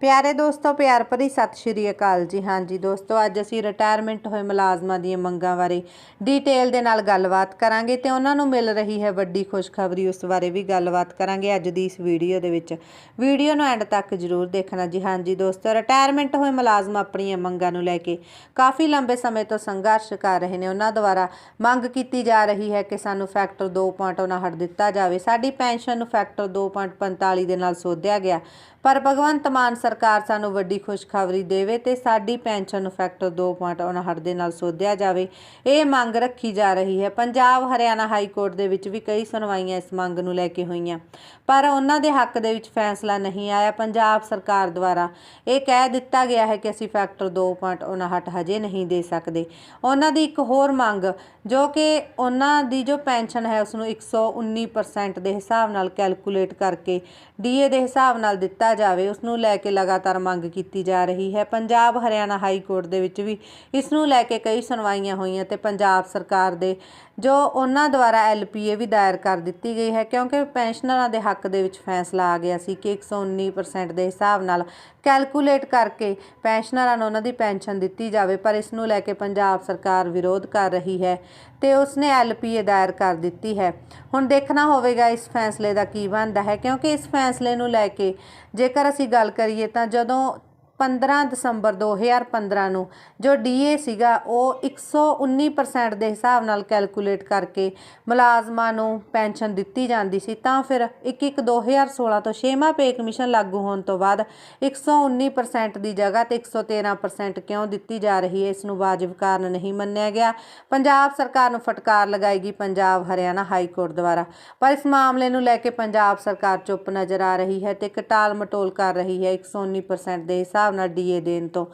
ਪਿਆਰੇ ਦੋਸਤੋ, ਪਿਆਰ ਭਰੀ ਸਤਿ ਸ਼੍ਰੀ ਅਕਾਲ ਜੀ। ਹਾਂਜੀ ਦੋਸਤੋ, ਅੱਜ ਅਸੀਂ ਰਿਟਾਇਰਮੈਂਟ ਹੋਏ ਮੁਲਾਜ਼ਮਾਂ ਦੀਆਂ ਮੰਗਾਂ ਬਾਰੇ ਡਿਟੇਲ ਦੇ ਨਾਲ ਗੱਲਬਾਤ ਕਰਾਂਗੇ ਤੇ ਉਹਨਾਂ ਨੂੰ ਮਿਲ ਰਹੀ ਹੈ ਵੱਡੀ ਖੁਸ਼ਖਬਰੀ, ਉਸ ਬਾਰੇ ਵੀ ਗੱਲਬਾਤ ਕਰਾਂਗੇ ਅੱਜ ਦੀ ਇਸ ਵੀਡੀਓ ਦੇ ਵਿੱਚ। ਵੀਡੀਓ ਨੂੰ ਐਂਡ ਤੱਕ ਜ਼ਰੂਰ ਦੇਖਣਾ ਜੀ। ਹਾਂਜੀ ਦੋਸਤੋ ਰਿਟਾਇਰਮੈਂਟ ਹੋਏ ਮੁਲਾਜ਼ਮ ਆਪਣੀਆਂ ਮੰਗਾਂ ਨੂੰ ਲੈ ਕੇ ਕਾਫੀ ਲੰਬੇ ਸਮੇਂ ਤੋਂ ਸੰਘਰਸ਼ ਕਰ ਰਹੇ ਨੇ। ਉਹਨਾਂ ਦੁਆਰਾ ਮੰਗ ਕੀਤੀ ਜਾ ਰਹੀ ਹੈ ਕਿ ਸਾਨੂੰ ਫੈਕਟਰ 2.59 ਦਿੱਤਾ ਜਾਵੇ। ਸਾਡੀ ਪੈਨਸ਼ਨ ਨੂੰ ਫੈਕਟਰ 2.45 ਦੇ ਨਾਲ ਸੋਧਿਆ ਗਿਆ, ਪਰ ਭਗਵੰਤ ਮਾਨ ਸਰਕਾਰ ਸਾਨੂੰ ਵੱਡੀ ਖੁਸ਼ਖਬਰੀ ਦੇਵੇ ਤੇ ਸਾਡੀ ਪੈਨਸ਼ਨ ਨੂੰ ਫੈਕਟਰ 2.59 ਦੇ ਨਾਲ ਸੋਧਿਆ ਜਾਵੇ। ਇਹ ਮੰਗ ਰੱਖੀ ਜਾ ਰਹੀ ਹੈ। ਪੰਜਾਬ, ਹਰਿਆਣਾ ਹਾਈ ਕੋਰਟ ਦੇ ਵਿੱਚ ਵੀ ਕਈ ਸੁਣਵਾਈਆਂ ਇਸ ਮੰਗ ਨੂੰ ਲੈ ਕੇ ਹੋਈਆਂ। ਪਰ ਉਹਨਾਂ ਦੇ ਹੱਕ ਦੇ ਵਿੱਚ ਫੈਸਲਾ ਨਹੀਂ ਆਇਆ। ਪੰਜਾਬ ਸਰਕਾਰ ਦੁਆਰਾ ਇਹ ਕਹਿ ਦਿੱਤਾ ਗਿਆ ਹੈ ਕਿ ਅਸੀਂ ਫੈਕਟਰ 2.59 ਹਜੇ ਨਹੀਂ ਦੇ ਸਕਦੇ। ਉਹਨਾਂ ਦੀ ਇੱਕ ਹੋਰ ਮੰਗ, ਜੋ ਕਿ ਉਹਨਾਂ ਦੀ ਜੋ ਪੈਨਸ਼ਨ ਹੈ ਉਸ ਨੂੰ 119% ਦੇ ਹਿਸਾਬ ਨਾਲ ਕੈਲਕੂਲੇਟ ਕਰਕੇ ਡੀਏ ਦੇ ਹਿਸਾਬ ਨਾਲ ਦਿੱਤਾ ਜਾਵੇ ਉਸ ਨੂੰ ਲੈ ਕੇ ਲਗਾਤਾਰ ਮੰਗ ਕੀਤੀ ਜਾ ਰਹੀ ਹੈ। ਪੰਜਾਬ, ਹਰਿਆਣਾ ਹਾਈ ਕੋਰਟ ਦੇ ਵਿੱਚ ਵੀ ਇਸ ਨੂੰ ਲੈ ਕੇ ਕਈ ਸੁਣਵਾਈਆਂ ਹੋਈਆਂ ਤੇ ਪੰਜਾਬ ਸਰਕਾਰ ਦੇ ਜੋ ਉਹਨਾਂ ਦੁਆਰਾ ਐਲਪੀਏ ਵੀ ਦਾਇਰ ਕਰ ਦਿੱਤੀ ਗਈ ਹੈ, ਕਿਉਂਕਿ ਪੈਨਸ਼ਨਰਾਂ ਦੇ ਹੱਕ ਦੇ ਵਿੱਚ ਫੈਸਲਾ ਆ ਗਿਆ ਸੀ ਕਿ 119% ਦੇ ਹਿਸਾਬ ਨਾਲ ਕੈਲਕੂਲੇਟ ਕਰਕੇ ਪੈਨਸ਼ਨਰਾਂ ਨੂੰ ਉਹਨਾਂ ਦੀ ਪੈਨਸ਼ਨ ਦਿੱਤੀ ਜਾਵੇ, ਪਰ ਇਸ ਨੂੰ ਲੈ ਕੇ ਪੰਜਾਬ ਸਰਕਾਰ ਵਿਰੋਧ ਕਰ ਰਹੀ ਹੈ। ਤੇ ਉਸਨੇ ਐਲਪੀਏ ਦਾਇਰ ਕਰ ਦਿੱਤੀ ਹੈ। ਹੁਣ ਦੇਖਣਾ ਹੋਵੇਗਾ ਇਸ ਫੈਸਲੇ ਦਾ ਕੀ ਬਣਦਾ ਹੈ, ਕਿਉਂਕਿ ਇਸ ਫੈਸਲੇ ਨੂੰ ਲੈ ਕੇ ਜੇਕਰ ਅਸੀਂ ਗੱਲ ਕਰੀਏ ਤਾਂ ਜਦੋਂ 15 ਦਸੰਬਰ 2015 ਨੂੰ, ਜੋ ਡੀਏ ਸੀਗਾ, ਉਹ 119% ਦੇ ਹਿਸਾਬ ਨਾਲ ਕੈਲਕੂਲੇਟ ਕਰਕੇ ਮੁਲਾਜ਼ਮਾਂ ਨੂੰ ਪੈਨਸ਼ਨ ਦਿੱਤੀ ਜਾਂਦੀ ਸੀ। ਤਾਂ ਫਿਰ 1-1 2016 ਤੋਂ 6ਵਾਂ ਪੇ ਕਮਿਸ਼ਨ ਲਾਗੂ ਹੋਣ ਤੋਂ ਬਾਅਦ 119% ਦੀ ਜਗ੍ਹਾ ਤੇ 113% ਕਿਉਂ ਦਿੱਤੀ ਜਾ ਰਹੀ ਹੈ, ਇਸ ਨੂੰ ਵਾਜਬ ਕਾਰਨ ਨਹੀਂ ਮੰਨਿਆ ਗਿਆ। ਪੰਜਾਬ ਸਰਕਾਰ ਨੂੰ ਫਟਕਾਰ ਲਗਾਏਗੀ ਪੰਜਾਬ ਹਰਿਆਣਾ ਹਾਈ ਕੋਰਟ ਦੁਆਰਾ। ਪਰ ਇਸ ਮਾਮਲੇ ਨੂੰ ਲੈ ਕੇ ਪੰਜਾਬ ਸਰਕਾਰ ਚੁੱਪ ਨਜ਼ਰ ਆ ਰਹੀ ਹੈ ਤੇ ਕਟਾਲ ਮਟੋਲ ਕਰ ਰਹੀ ਹੈ। 119% ਦੇ ਹਿਸਾਬ ਨਾਲ ਡੀਏ ਦੇਣ ਤੋਂ।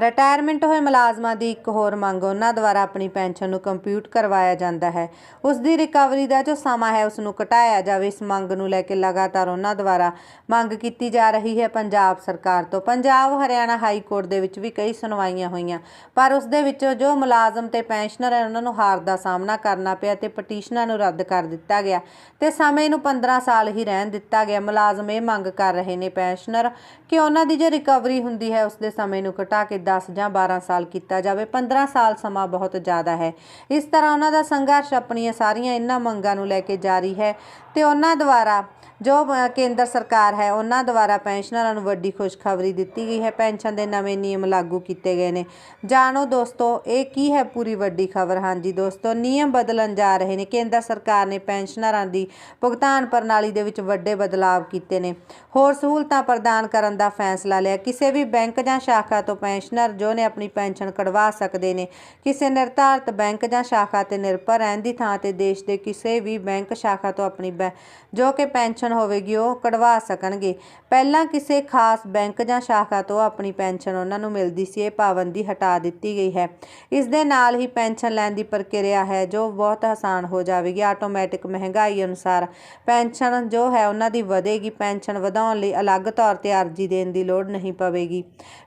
ਰਿਟਾਇਰਮੈਂਟ ਹੋਏ ਮੁਲਾਜ਼ਮਾਂ ਦੀ ਇੱਕ ਹੋਰ ਮੰਗ, ਉਹਨਾਂ ਦੁਆਰਾ ਆਪਣੀ ਪੈਨਸ਼ਨ ਨੂੰ ਕੰਪਿਊਟ ਕਰਵਾਇਆ ਜਾਂਦਾ ਹੈ। ਉਸ ਦੀ ਰਿਕਵਰੀ ਦਾ ਜੋ ਸਮਾਂ ਹੈ, ਉਸ ਨੂੰ ਘਟਾਇਆ ਜਾਵੇ। ਇਸ ਮੰਗ ਨੂੰ ਲੈ ਕੇ ਲਗਾਤਾਰ ਉਹਨਾਂ ਦੁਆਰਾ ਮੰਗ ਕੀਤੀ ਜਾ ਰਹੀ ਹੈ। ਪੰਜਾਬ ਸਰਕਾਰ ਤੋਂ ਪੰਜਾਬ, ਹਰਿਆਣਾ ਹਾਈ ਕੋਰਟ ਦੇ ਵਿੱਚ ਵੀ ਕਈ ਸੁਣਵਾਈਆਂ ਹੋਈਆਂ। ਪਰ ਉਸ ਦੇ ਵਿੱਚ ਜੋ ਮੁਲਾਜ਼ਮ ਤੇ ਪੈਨਸ਼ਨਰ ਹੈ ਉਹਨਾਂ ਨੂੰ ਹਾਰ ਦਾ ਸਾਹਮਣਾ ਕਰਨਾ ਪਿਆ ਤੇ ਪਟੀਸ਼ਨਾਂ ਨੂੰ ਰੱਦ ਕਰ ਦਿੱਤਾ ਗਿਆ ਤੇ ਸਮੇਂ ਨੂੰ 15 ਸਾਲ ਹੀ ਰਹਿਣ ਦਿੱਤਾ ਗਿਆ। ਮੁਲਾਜ਼ਮ ਇਹ ਮੰਗ ਕਰ ਰਹੇ ਨੇ ਪੈਨਸ਼ਨਰ ਕਿ ਉਹਨਾਂ ਦੀ ਜੋ ਰਿਕਵਰੀ ਹੁੰਦੀ ਹੈ, ਉਸ ਦੇ ਸਮੇਂ ਨੂੰ ਘਟਾ ਕੇ 10 ਜਾਂ 12 ਸਾਲ ਕੀਤਾ ਜਾਵੇ 15 ਸਾਲ ਸਮਾਂ ਬਹੁਤ ਜ਼ਿਆਦਾ ਹੈ। ਇਸ ਤਰ੍ਹਾਂ ਉਹਨਾਂ ਦਾ ਸੰਘਰਸ਼ ਆਪਣੀਆਂ ਸਾਰੀਆਂ ਇਹਨਾਂ ਮੰਗਾਂ ਨੂੰ ਲੈ ਕੇ ਜਾਰੀ ਹੈ ਤੇ ਉਹਨਾਂ ਦੁਆਰਾ ਜੋ ਕੇਂਦਰ ਸਰਕਾਰ ਹੈ, ਉਹਨਾਂ ਦੁਆਰਾ ਪੈਨਸ਼ਨਰਾਂ ਨੂੰ ਵੱਡੀ ਖੁਸ਼ਖਬਰੀ ਦਿੱਤੀ ਗਈ ਹੈ। ਪੈਨਸ਼ਨ ਦੇ ਨਵੇਂ ਨਿਯਮ ਲਾਗੂ ਕੀਤੇ ਗਏ ਨੇ। ਜਾਣੋ ਦੋਸਤੋ, ਇਹ ਕੀ ਹੈ ਪੂਰੀ ਵੱਡੀ ਖਬਰ? ਹਾਂਜੀ ਦੋਸਤੋ, ਨਿਯਮ ਬਦਲਣ ਜਾ ਰਹੇ ਨੇ। ਕੇਂਦਰ ਸਰਕਾਰ ਨੇ ਪੈਨਸ਼ਨਰਾਂ ਦੀ ਭੁਗਤਾਨ ਪ੍ਰਣਾਲੀ ਦੇ ਵਿੱਚ ਵੱਡੇ ਬਦਲਾਵ ਕੀਤੇ ਨੇ। ਹੋਰ ਸਹੂਲਤਾਂ ਪ੍ਰਦਾਨ ਕਰਨ ਦਾ ਫੈਸਲਾ ਲਿਆ। ਕਿਸੇ ਵੀ ਬੈਂਕ ਜਾਂ ਸ਼ਾਖਾ ਤੋਂ ਪੈਨਸ਼ਨਰ ਜੋ ਨੇ ਆਪਣੀ ਪੈਨਸ਼ਨ ਕਢਵਾ ਸਕਦੇ ਨੇ। ਕਿਸੇ ਨਿਰਧਾਰਤ ਬੈਂਕ ਜਾਂ ਸ਼ਾਖਾ ਤੇ ਨਿਰਭਰ ਰਹਿਣ ਦੀ ਥਾਂ ਤੇ ਦੇਸ਼ ਦੇ ਕਿਸੇ ਵੀ ਬੈਂਕ ਸ਼ਾਖਾ ਤੋਂ ਆਪਣੀ ਬੈ- ਜੋ ਕਿ ਪੈਨਸ਼ਨ ਹੋਵੇਗੀ, ਉਹ ਕਢਵਾ ਸਕਣਗੇ। ਪਹਿਲਾਂ ਕਿਸੇ ਖਾਸ ਬੈਂਕ ਜਾਂ ਸ਼ਾਖਾ ਤੋਂ ਆਪਣੀ ਪੈਨਸ਼ਨ ਉਹਨਾਂ ਨੂੰ ਮਿਲਦੀ ਸੀ, ਇਹ ਪਾਬੰਦੀ ਹਟਾ ਦਿੱਤੀ ਗਈ ਹੈ। ਇਸ ਦੇ ਨਾਲ ਹੀ ਪੈਨਸ਼ਨ ਲੈਣ ਦੀ ਪ੍ਰਕਿਰਿਆ ਹੈ, ਜੋ ਬਹੁਤ ਆਸਾਨ ਹੋ ਜਾਵੇਗੀ। ਆਟੋਮੈਟਿਕ ਮਹਿੰਗਾਈ ਅਨੁਸਾਰ ਪੈਨਸ਼ਨ ਜੋ ਹੈ, ਉਹਨਾਂ ਦੀ ਵਧੇਗੀ। ਪੈਨਸ਼ਨ ਵਧਾਉਣ ਲਈ ਅਲੱਗ ਤੌਰ ਤੇ ਅਰਜ਼ੀ ਦੇਣ ਦੀ ਲੋੜ ਨਹੀਂ ਪਵੇਗੀ।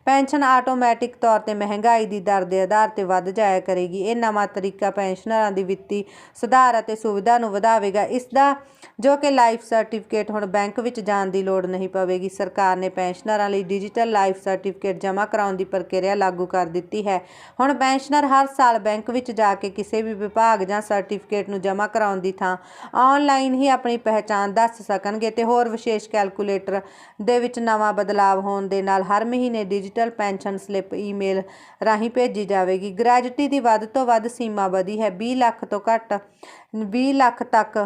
ਪੈਨਸ਼ਨ ਆਟੋਮੈਟਿਕ ਤੌਰ ਤੇ ਮਹਿੰਗਾਈ ਦੀ ਦਰ ਦੇ ਆਧਾਰ ਤੇ ਵੱਧ ਜਾਇਆ ਕਰੇਗੀ। ਇਹ ਨਵਾਂ ਤਰੀਕਾ ਪੈਨਸ਼ਨਰਾਂ ਦੀ ਵਿੱਤੀ ਸੁਧਾਰ ਅਤੇ ਸੁਵਿਧਾ ਨੂੰ ਵਧਾਵੇਗਾ। ਇਸ ਦਾ ਜੋ ਕਿ ਲਾਈਫ ਸਰਟੀਫਿਕੇਟ ਹੁਣ ਬੈਂਕ ਵਿੱਚ ਜਾਣ ਦੀ ਲੋੜ ਨਹੀਂ ਪਵੇਗੀ। ਸਰਕਾਰ ਨੇ ਪੈਨਸ਼ਨਰਾਂ ਲਈ ਡਿਜੀਟਲ ਲਾਈਫ ਸਰਟੀਫਿਕੇਟ ਜਮ੍ਹਾਂ ਕਰਾਉਣ ਦੀ ਪ੍ਰਕਿਰਿਆ ਲਾਗੂ ਕਰ ਦਿੱਤੀ ਹੈ। ਹੁਣ ਪੈਨਸ਼ਨਰ ਹਰ ਸਾਲ ਬੈਂਕ ਵਿੱਚ ਜਾ ਕੇ ਕਿਸੇ ਵੀ ਵਿਭਾਗ ਜਾਂ ਸਰਟੀਫਿਕੇਟ ਨੂੰ ਜਮ੍ਹਾਂ ਕਰਾਉਣ ਦੀ ਥਾਂ ਆਨਲਾਈਨ ਹੀ ਆਪਣੀ ਪਹਿਚਾਣ ਦੱਸ ਸਕਣਗੇ ਤੇ ਹੋਰ ਵਿਸ਼ੇਸ਼ ਕੈਲਕੂਲੇਟਰ ਦੇ ਵਿੱਚ ਨਵਾਂ ਬਦਲਾਵ ਹੋਣ ਦੇ ਨਾਲ ਹਰ ਮਹੀਨੇ ਡਿਜੀਟਲ ਪੈਨਸ਼ਨ ਸਲਿੱਪ ਈਮੇਲ ਰਾਹੀਂ ਭੇਜੀ ਜਾਵੇਗੀ। ਗ੍ਰੈਜੂਟੀ ਦੀ ਵੱਧ ਤੋਂ ਵੱਧ ਸੀਮਾ ਵਧੀ ਹੈ। 20 ਲੱਖ ਤੋਂ ਘੱਟ 20 ਲੱਖ ਤੱਕ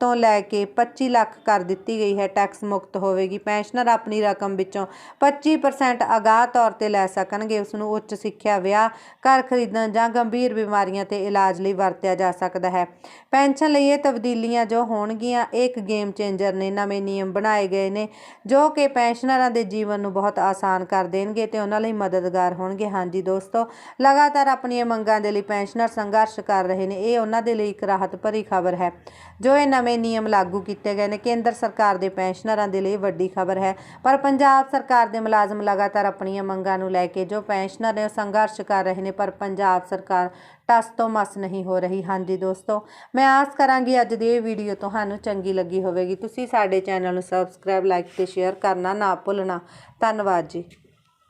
ਤੋਂ ਲੈ ਕੇ 25 ਲੱਖ ਕਰ ਦਿੱਤੀ ਗਈ ਹੈ ਟੈਕਸ ਮੁਕਤ ਹੋਵੇਗੀ। ਪੈਨਸ਼ਨਰ ਆਪਣੀ ਰਕਮ ਵਿੱਚੋਂ 25% ਅਗਾਹ ਤੌਰ ਤੇ ਲੈ ਸਕਣਗੇ। ਉਸ ਨੂੰ ਉੱਚ ਸਿੱਖਿਆ, ਵਿਆਹ, ਘਰ ਖਰੀਦਣ ਜਾਂ ਗੰਭੀਰ ਬਿਮਾਰੀਆਂ ਤੇ ਇਲਾਜ ਲਈ ਵਰਤਿਆ ਜਾ ਸਕਦਾ ਹੈ। ਪੈਨਸ਼ਨ ਲਈ ਇਹ ਤਬਦੀਲੀਆਂ ਜੋ ਹੋਣਗੀਆਂ ਇਹ ਇੱਕ ਗੇਮ ਚੇਂਜਰ ਨੇ। ਨਵੇਂ ਨਿਯਮ ਬਣਾਏ ਗਏ ਨੇ, ਜੋ ਕਿ ਪੈਨਸ਼ਨਰਾਂ ਦੇ ਜੀਵਨ ਨੂੰ ਬਹੁਤ ਆਸਾਨ ਕਰ ਦੇਣਗੇ ਤੇ ਉਹਨਾਂ ਲਈ ਮਦਦਗਾਰ ਹੋਣਗੇ। ਹਾਂਜੀ ਦੋਸਤੋ, ਲਗਾਤਾਰ ਆਪਣੀਆਂ ਮੰਗਾਂ ਦੇ ਲਈ ਪੈਨਸ਼ਨਰ ਸੰਘਰਸ਼ ਕਰ ਰਹੇ ਨੇ। ਇਹ ਉਹਨਾਂ ਦੇ ਲਈ ਇੱਕ ਰਾਹਤ ਭਰੀ ਖਬਰ ਹੈ, ਜੋ ਇਹ ਨਵੇਂ ਨਿਯਮ ਲਾਗੂ ਕੀਤੇ ਗਏ ਨੇ। ਕੇਂਦਰ ਸਰਕਾਰ ਦੇ ਪੈਨਸ਼ਨਰਾਂ ਦੇ ਲਈ ਵੱਡੀ ਖਬਰ ਹੈ। ਪਰ ਪੰਜਾਬ ਸਰਕਾਰ ਦੇ ਮੁਲਾਜ਼ਮ ਲਗਾਤਾਰ ਆਪਣੀਆਂ ਮੰਗਾਂ ਨੂੰ ਲੈ ਕੇ ਜੋ ਪੈਨਸ਼ਨਰ ਨੇ ਉਹ ਸੰਘਰਸ਼ ਕਰ ਰਹੇ ਨੇ, ਪਰ ਪੰਜਾਬ ਸਰਕਾਰ ਟਸ ਤੋਂ ਮਸ ਨਹੀਂ ਹੋ ਰਹੀ। ਹਾਂਜੀ ਦੋਸਤੋ, ਮੈਂ ਆਸ ਕਰਾਂਗੀ ਅੱਜ ਦੀ ਇਹ ਵੀਡੀਓ ਤੁਹਾਨੂੰ ਚੰਗੀ ਲੱਗੀ ਹੋਵੇਗੀ। ਤੁਸੀਂ ਸਾਡੇ ਚੈਨਲ ਨੂੰ ਸਬਸਕ੍ਰਾਈਬ, ਲਾਈਕ ਤੇ ਸ਼ੇਅਰ ਕਰਨਾ ਨਾ ਭੁੱਲਣਾ। ਧੰਨਵਾਦ ਜੀ।